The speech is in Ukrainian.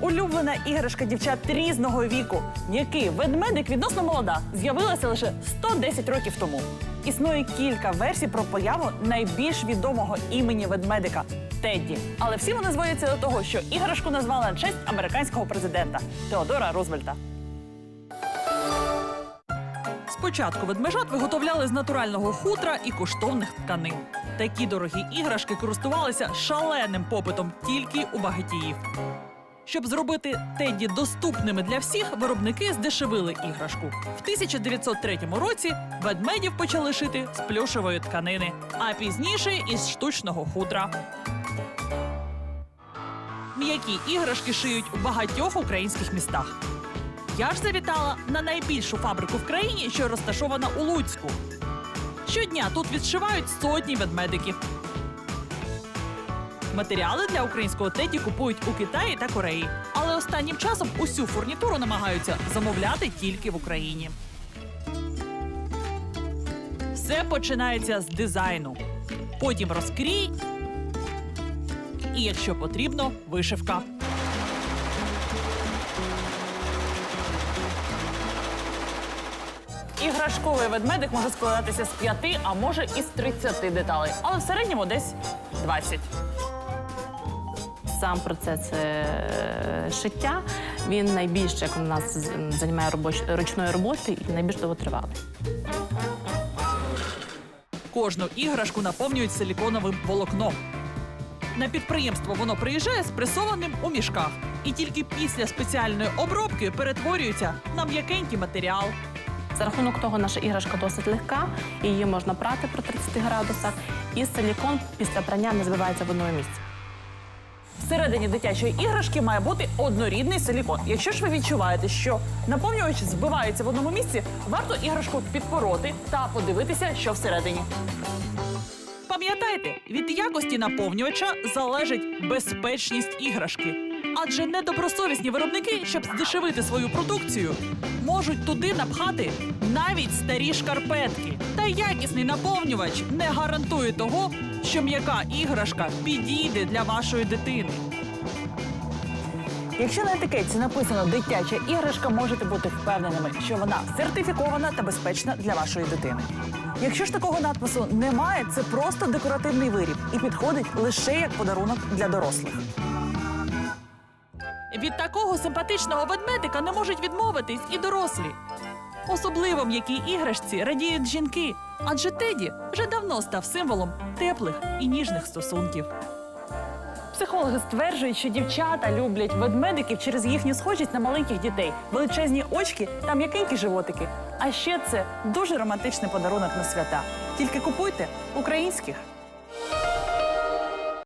улюблена іграшка дівчат різного віку. М'який ведмедик відносно молода з'явилася лише 110 років тому. Існує кілька версій про появу найбільш відомого імені ведмедика Тедді. Але всі вони зводяться до того, що іграшку назвали на честь американського президента Теодора Рузвельта. Спочатку ведмежат виготовляли з натурального хутра і коштовних тканин. Такі дорогі іграшки користувалися шаленим попитом тільки у багатіїв. Щоб зробити Тедді доступними для всіх, виробники здешевили іграшку. В 1903 році ведмедів почали шити з плюшевої тканини, а пізніше із штучного хутра. М'які іграшки шиють у багатьох українських містах. Я ж завітала на найбільшу фабрику в країні, що розташована у Луцьку. Щодня тут відшивають сотні ведмедиків. Матеріали для українського теді купують у Китаї та Кореї. Але останнім часом усю фурнітуру намагаються замовляти тільки в Україні. Все починається з дизайну. Потім розкрій. І якщо потрібно, вишивка. Іграшковий ведмедик може складатися з п'яти, а може і з 30 деталей, але в середньому десь 20. Сам процес е, шиття він найбільше, як у нас займає робоч, ручної роботи і найбільш довготривалий. Кожну іграшку наповнюють силіконовим волокном. На підприємство воно приїжджає спресованим у мішках, і тільки після спеціальної обробки перетворюється на м'якенький матеріал. За рахунок того, наша іграшка досить легка, її можна прати при 30 градусах, і силікон після прання не збивається в одному місці. Всередині дитячої іграшки має бути однорідний силікон. Якщо ж ви відчуваєте, що наповнювач збивається в одному місці, варто іграшку підпороти та подивитися, що всередині. Пам'ятайте, від якості наповнювача залежить безпечність іграшки. Адже недобросовісні виробники, щоб здешевити свою продукцію, можуть туди напхати навіть старі шкарпетки. Та якісний наповнювач не гарантує того, що м'яка іграшка підійде для вашої дитини. Якщо на етикетці написано дитяча іграшка, можете бути впевненими, що вона сертифікована та безпечна для вашої дитини. Якщо ж такого надпису немає, це просто декоративний виріб і підходить лише як подарунок для дорослих. Від такого симпатичного ведмедика не можуть відмовитись і дорослі. Особливо м'якій іграшці радіють жінки, адже Теді вже давно став символом теплих і ніжних стосунків. Психологи стверджують, що дівчата люблять ведмедиків через їхню схожість на маленьких дітей, величезні очки та м'якенькі животики. А ще це дуже романтичний подарунок на свята. Тільки купуйте українських.